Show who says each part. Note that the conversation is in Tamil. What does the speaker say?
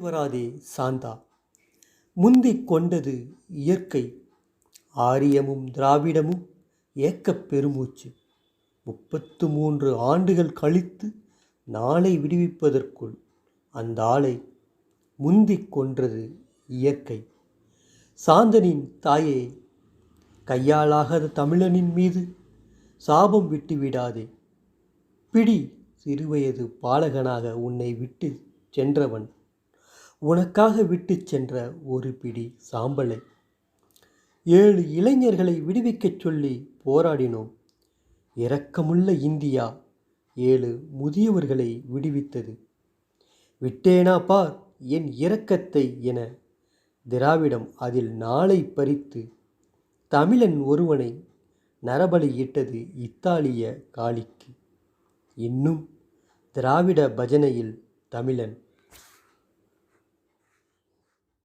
Speaker 1: வராதே சாந்தா. முந்திக் கொண்டது இயற்கை. ஆரியமும் திராவிடமும் ஏக்கப் பெருமூச்சு. முப்பத்து மூன்று ஆண்டுகள் கழித்து நாளை விடுவிப்பதற்குள் அந்த ஆளை முந்திக் கொன்றது இயற்கை. சாந்தனின் தாயே கையாளாகாத தமிழனின் மீது சாபம் விட்டு விடாதே பிடி சிறுவயது பாலகனாக உன்னை விட்டு சென்றவன் உனக்காக விட்டுச் சென்ற ஒரு பிடி சாம்பலை. ஏழு இளைஞர்களை விடுவிக்கச் சொல்லி போராடினோம். இரக்கமுள்ள இந்தியா ஏழு முதியவர்களை விடுவித்தது. விட்டேனா பார் என் இரக்கத்தை என திராவிடம் அதில் நாளை பறித்து தமிழன் ஒருவனை நரபலியிட்டது இத்தாலிய காளிக்கு. இன்னும் திராவிட பஜனையில் தமிழன்